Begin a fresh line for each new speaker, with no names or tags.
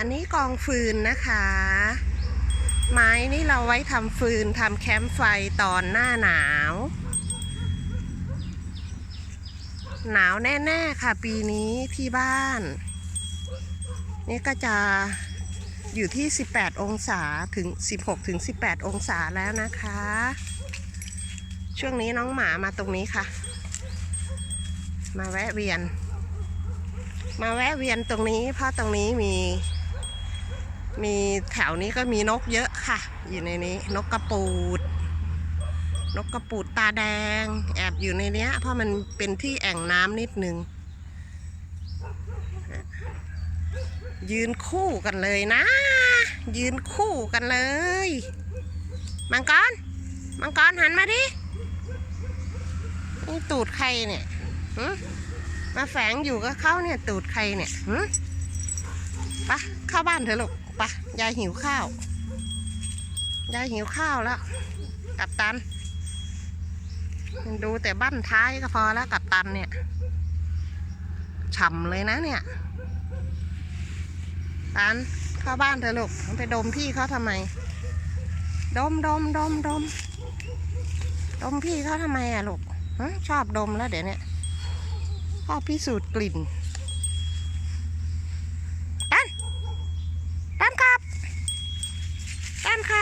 อันนี้กองฟืนนะคะ ไม้นี่เราไว้ทำฟืนทำแคมป์ไฟตอนหน้าหนาว หนาวแน่ๆค่ะปีนี้ที่บ้าน นี่ก็จะอยู่ที่ 18 องศาถึง 16 ถึง 18 องศาแล้วนะคะ ช่วงนี้น้องหมามาตรงนี้ค่ะ มาแวะเวียน มาแวะเวียนตรงนี้เพราะตรงนี้มี มีแถวนี้ก็มีนกเยอะค่ะ อยู่ในนี้ นกกระปูด นกกระปูดตาแดง แอบอยู่ในเนี้ย เพราะมันเป็นที่แอ่งน้ำนิดนึง ยืนคู่กันเลยนะ ยืนคู่กันเลย มังกร มังกรหันมาดิ นี่ตูดใครเนี่ยมาแฝงอยู่กับเขาเนี่ยตูดใครเนี่ยไปะเข้าบ้านเถอะลูก ปะยายหิวข้าวยายหิวข้าวแล้วกับตัน ดูแต่บั้นท้ายก็พอแล้วกับตันเนี่ยฉ่ำเลยนะเนี่ยตันเข้าบ้านเถอะลูกไปดมพี่เขาทำไม ดมดมดมดมดมพี่เขาทำไมอะลูกชอบดมแล้วเดี๋ยวนี้ชอบพิสูจน์กลิ่น em khai